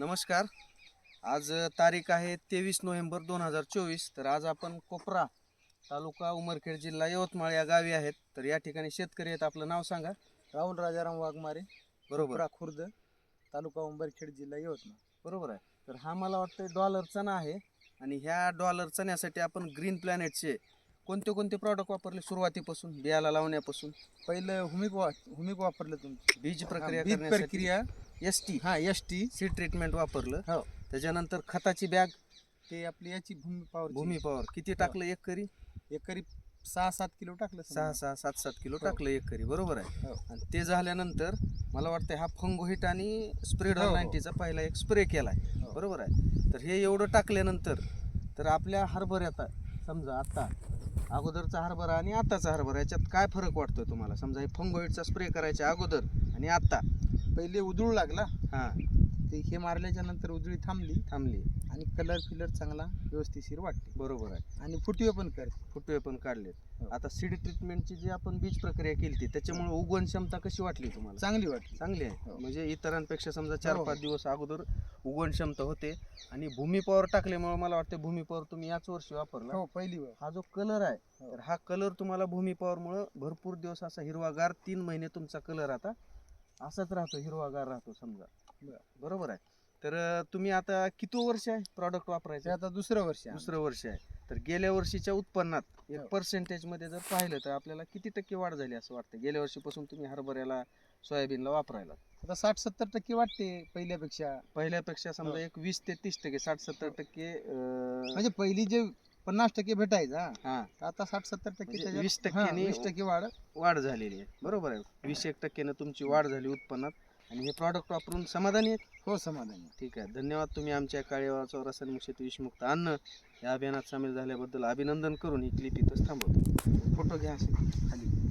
नमस्कार. आज तारीख आहे तेवीस नोव्हेंबर दोन हजार चोवीस. तर आज आपण कोपरा तालुका उमरखेड जिल्हा यवतमाळ या गावी आहेत. तर या ठिकाणी शेतकरी आहेत. आपलं नाव सांगा. राहुल राजाराम वाघमारे. बरोबर. कोपरा खुर्द तालुका उंबरखेड जिल्हा यवतमाळ. बरोबर आहे. तर हा मला वाटतं डॉलर चणा आहे. आणि ह्या डॉलर चण्यासाठी आपण ग्रीन प्लॅनेटचे कोणते कोणते प्रॉडक्ट वापरले सुरुवातीपासून बियाला लावण्यापासून? पहिलं हुमिक वा हुमिक वापरलं तुमचं. बीज प्रक्रिया बीज प्रक्रिया एस टी हा एस टी सीड ट्रीटमेंट वापरलं. हो. त्याच्यानंतर खताची बॅग ते आपली याची भूमी पॉवर भूमी पॉवर किती टाकलं एकरी? एकरी सहा सात किलो टाकलं सहा सहा सात सात किलो टाकलं एकरी बरोबर आहे. हो. आणि ते झाल्यानंतर मला वाटतं हा फंगो हिट आणि स्प्रेड हो, हो. नाईन्टीचा पहिला एक स्प्रे केला आहे हो. बरोबर आहे. तर हे एवढं टाकल्यानंतर तर आपल्या हरभऱ्यात समजा आता अगोदरचा हरभरा आणि आताचा हरभरा याच्यात काय फरक वाटतोय तुम्हाला? समजा हे फंगो हिटचा स्प्रे करायच्या अगोदर आणि आता. पहिले उधळू लागला. हां. ते हे मारल्याच्या नंतर उधळी थांबली. थांबली. आणि कलर फिलर चांगला व्यवस्थितशीर वाटते बरोबर आहे. आणि फुटवे पण कर फुटवे पण काढलेत. हो. आता सीड ट्रीटमेंटची जी आपण बीज प्रक्रिया केली होती त्याच्यामुळे उगवण क्षमता कशी वाटली तुम्हाला? चांगली वाटली. चांगली आहे. हो. म्हणजे इतरांपेक्षा समजा चार हो. पाच दिवस अगोदर उगवण क्षमता होते. आणि भूमी पॉवर टाकल्यामुळे मला वाटतं भूमी पॉवर तुम्ही याच वर्षी वापरला. हो पहिली वेळ. हा जो कलर आहे. तर हा कलर तुम्हाला भूमी पॉवर मुळे भरपूर दिवस असा हिरवागार तीन महिने तुमचा कलर आता असाच राहतो हिरवागार राहतो समजा. बरं. बरोबर आहे. तर तुम्ही आता किती वर्ष आहे प्रॉडक्ट वापरायचं? आता दुसरं वर्ष आहे. दुसरं वर्ष आहे. तर गेल्या वर्षीच्या उत्पन्नात एक हो. पर्सेंटेजमध्ये जर पाहिलं तर आपल्याला किती टक्के वाढ झाली असं वाटतं गेल्या वर्षीपासून तुम्ही हरभऱ्याला सोयाबीनला वापरायला. आता साठ सत्तर टक्के वाटते पहिल्यापेक्षा. पहिल्यापेक्षा समजा हो. एक वीस ते तीस टक्के साठ सत्तर टक्के अं, म्हणजे पहिली जे पन्नास टक्के भेटायचा हा. आता साठ सत्तर टक्के म्हणजे त्याच्यात- 20 हा, टक्क्यांनी- वीस टक्के वाढ. वाढ झालेली आहे. बरोबर आहे? वीस एक टक्क्यानं तुमची वाढ झाली उत्पन्नात आणि हे प्रॉडक्ट वापरून समाधानी आहेत? हो समाधानी ठीक आहे. धन्यवाद तुम्ही आमच्या काळेवाचा रासायनिक शेती विषमुक्त अन्न या अभियानात सामील झाल्याबद्दल अभिनंदन करून ही क्लिप इथंच थांबवतो. फोटो घ्या असे खाली.